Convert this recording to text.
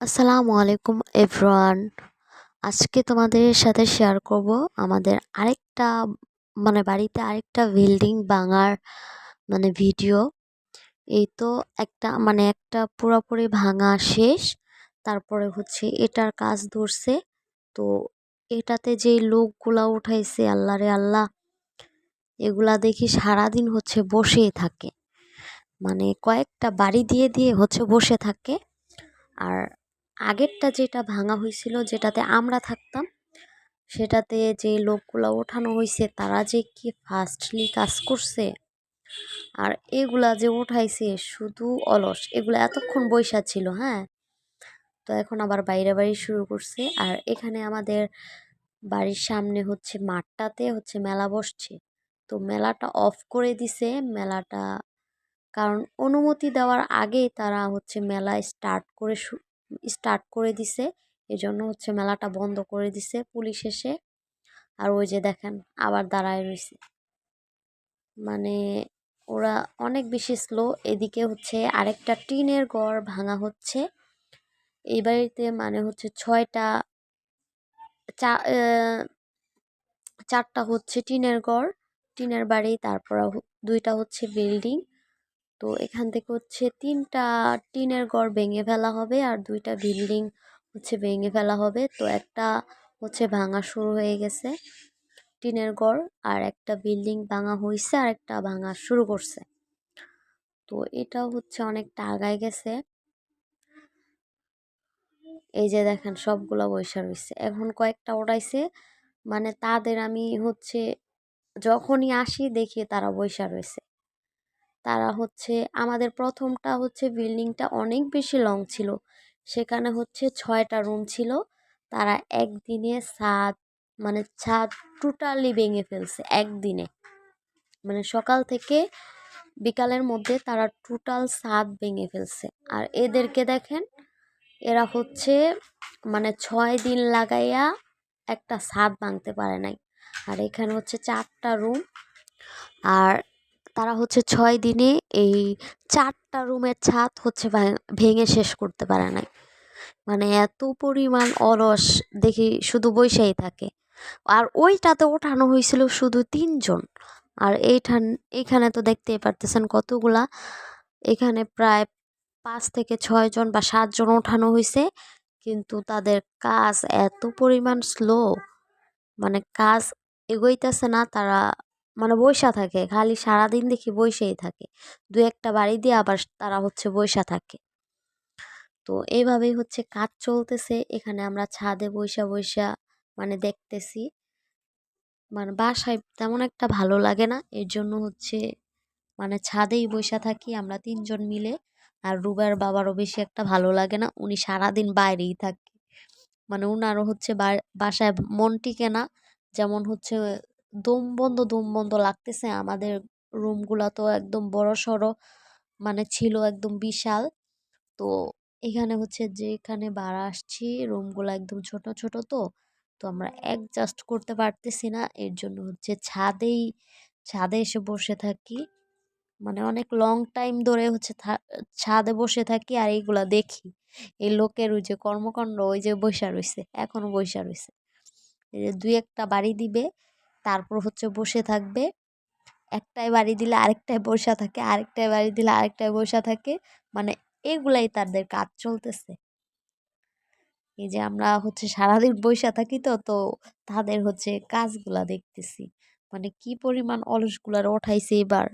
আসসালামু আলাইকুম এভরিওয়ান। আজকে তোমাদের সাথে শেয়ার করব আমাদের আরেকটা মানে বাড়িতে আরেকটা বিল্ডিং ভাঙার মানে ভিডিও এই তো একটা মানে একটা পুরোপুরি ভাঙা শেষ। তারপরে হচ্ছে এটার কাজ ধরছে। তো এটাতে যে লোকগুলা উঠাইছে, আল্লাহ রে আল্লাহ, এগুলা দেখি সারাদিন হচ্ছে বসেই থাকে। মানে কয়েকটা বাড়ি দিয়ে দিয়ে হচ্ছে বসে থাকে। আর আগেরটা যেটা ভাঙা হয়েছিল যেটাতে আমরা থাকতাম, সেটাতে যে লোকগুলো ওঠানো হয়েছে তারা যে কি ফাস্টলি কাজ করছে, আর এগুলা যে উঠাইছে শুধু অলস। এগুলো এতক্ষণ বৈশা ছিল হ্যাঁ? তো এখন আবার বাইরে বাড়ি শুরু করছে, আর এখানে আমাদের বাড়ির সামনে হচ্ছে মাঠটাতে হচ্ছে মেলা বসছে। তো মেলাটা অফ করে দিছে, মেলাটা, কারণ অনুমতি দেওয়ার আগেই তারা হচ্ছে মেলা স্টার্ট করে স্টার্ট করে দিছে। এজন্য হচ্ছে মেলাটা বন্ধ করে দিছে পুলিশ এসে। আর ওই যে দেখেন, আবার দাঁড়ায় রয়েছে মানে ওরা অনেক বেশি স্লো এদিকে হচ্ছে আরেকটা টিনের গড় ভাঙা হচ্ছে। এই বাড়িতে মানে হচ্ছে ছয়টা, চা চারটা হচ্ছে টিনের গড় টিনের বাড়ি, তারপর দুইটা হচ্ছে বিল্ডিং। তো এখান থেকে হচ্ছে তিনটা টিনের ঘর ভেঙে ফেলা হবে আর দুইটা বিল্ডিং হচ্ছে ভেঙে ফেলা হবে। তো একটা হচ্ছে ভাঙা শুরু হয়ে গেছে টিনের ঘর আর একটা বিল্ডিং ভাঙা হয়েছে আর একটা ভাঙা শুরু করছে। তো এটা হচ্ছে অনেকটা আগায় গেছে। এই যে দেখেন সবগুলো বৈশা রয়েছে এখন কয়েকটা ওড়াইছে মানে তাদের আমি হচ্ছে যখনই আসি দেখি তারা বৈশা রয়েছে তারা হচ্ছে, আমাদের প্রথমটা হচ্ছে বিল্ডিংটা অনেক বেশি লং ছিল। সেখানে হচ্ছে ছয়টা রুম ছিল। তারা একদিনে ছাদ মানে ছাদ টোটালি ভেঙে ফেলছে একদিনে। মানে সকাল থেকে বিকালের মধ্যে তারা টোটাল ছাদ ভেঙে ফেলছে। আর এদেরকে দেখেন, এরা হচ্ছে মানে ছয় দিন লাগাইয়া একটা ছাদ ভাঙতে পারে নাই। আর এখানে হচ্ছে চারটা রুম। আর তারা হচ্ছে ছয় দিনে এই চারটা রুমের ছাদ হচ্ছে ভেঙে শেষ করতে পারে নাই। মানে এত পরিমাণ অলস দেখি শুধু বৈশাই থাকে। আর ওইটাতে ওঠানো হয়েছিল শুধু তিনজন। আর এইখান এইখানে তো দেখতেই পারতেছেন কতগুলা। এখানে প্রায় পাঁচ থেকে ছয়জন বা সাতজন ওঠানো হয়েছে কিন্তু তাদের কাজ এত পরিমাণ স্লো। মানে কাজ এগোইতেছে না, তারা মানে বৈশা থাকে, খালি সারাদিন দেখি বৈশাই থাকে। দু একটা বাড়ি দিয়ে আবার তারা হচ্ছে বৈশা থাকে। তো এইভাবেই হচ্ছে কাজ চলতেছে। এখানে আমরা ছাদে বৈশা বৈশা মানে দেখতেছি। মানে বাসায় তেমন একটা ভালো লাগে না। এর জন্য হচ্ছে মানে ছাদেই বৈশা থাকি আমরা তিনজন মিলে। আর রুবার বাবারও বেশি একটা ভালো লাগে না। উনি সারাদিন বাইরেই থাকে। মানে উনারও হচ্ছে বাসায় মন টিকে না। যেমন হচ্ছে দম বন্ধ দম বন্ধ লাগতেছে। আমাদের রুমগুলো তো একদম বড় সড়ো মানে ছিল একদম বিশাল। তো এখানে হচ্ছে যেখানে ভাড়া আসছি, রুমগুলো একদম ছোট ছোট তো। তো আমরা অ্যাডজাস্ট করতে পারতেছি না। এর জন্য হচ্ছে ছাদেই, ছাদে এসে বসে থাকি। মানে অনেক লং টাইম ধরে হচ্ছে ছাদে বসে থাকি আর এইগুলা দেখি। এই লোকের ওই যে কর্মকাণ্ড, ওই যে বৈশা রয়েছে এখনও বৈশা রয়েছে এই যে দুই একটা বাড়ি দিবে তারপর হচ্ছে বসে থাকবে। একটাই বাড়ি দিলে আরেকটাই বসা থাকে আরেকটাই বাড়ি দিলে আরেকটাই বসা থাকে। মানে এগুলাই তাদের কাজ চলতেছে। এই যে আমরা হচ্ছে সারাদিন বৈশা থাকি তো তো তাদের হচ্ছে কাজগুলা দেখতেছি। মানে কি পরিমাণ অলসগুলার ওঠাইছে এবার।